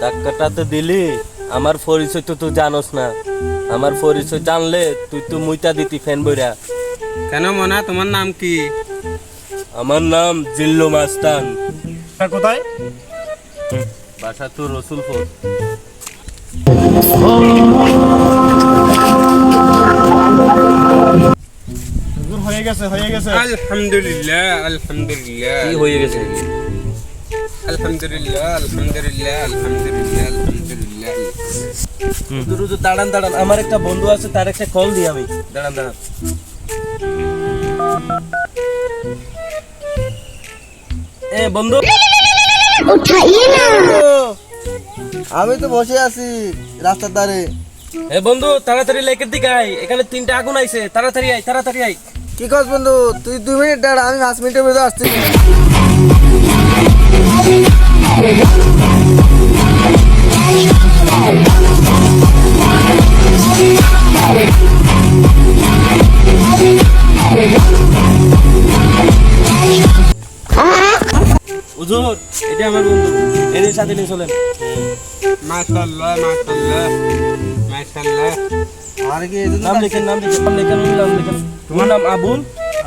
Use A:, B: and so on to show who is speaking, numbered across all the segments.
A: ধাক্কাটা তো দিলি। আমার পরিচয় তো তুই জানোস না। আমার পরিচয় জানলে তুই তো মুইতা দিতি ফ্যান বইরা।
B: কেন মনা তোমার নাম কি?
A: আমার নাম জিল্লু মাস্তান।
C: কোথায়?
A: বাসা তো রসুলপুর।
C: গেছে হয়ে গেছে।
B: আলহামদুলিল্লাহ আলহামদুলিল্লাহ।
A: কি হয়ে গেছে?
B: আলহামদুলিল্লাহ আলহামদুলিল্লাহ আলহামদুলিল্লাহ আলহামদুলিল্লাহ।
A: দাঁড়ান দাঁড়ান আমার একটা বন্ধু আছে তার একটা কল দিই আমি। দাঁড়ান দাঁড়ান। এ বন্ধু।
D: আমি তো বসে আছি রাস্তার ধারে।
A: এ বন্ধু তাড়াতাড়ি লেকের দিকে আয়। এখানে তিনটা আগুন আইছে। তাড়াতাড়ি আয় তাড়াতাড়ি আয়।
D: কি কস বন্ধু? তুই দুই মিনিট দাঁড়া আমি পাঁচ মিনিটের মধ্যে আসছি।
A: হুজুর এটা আমার বন্ধু। এদের সাথে নিয়ে চলেন।
B: মাশাআল্লাহ মাশাআল্লাহ মাশাআল্লাহ।
A: নাম লিখেন নাম লিখেন নাম লিখেন নাম লিখেন। তোমার নাম আবুল?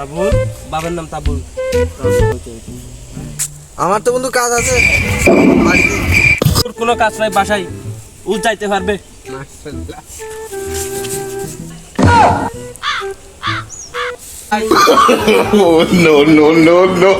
A: আবুল। বাবার নাম তাবুল।
D: আমার তো বন্ধু কাজ আছে।
A: তোর কোনো কাজ নাই বাসায় ও যাইতে পারবে।
B: মাশাআল্লাহ
E: Oh, no, no, no, no.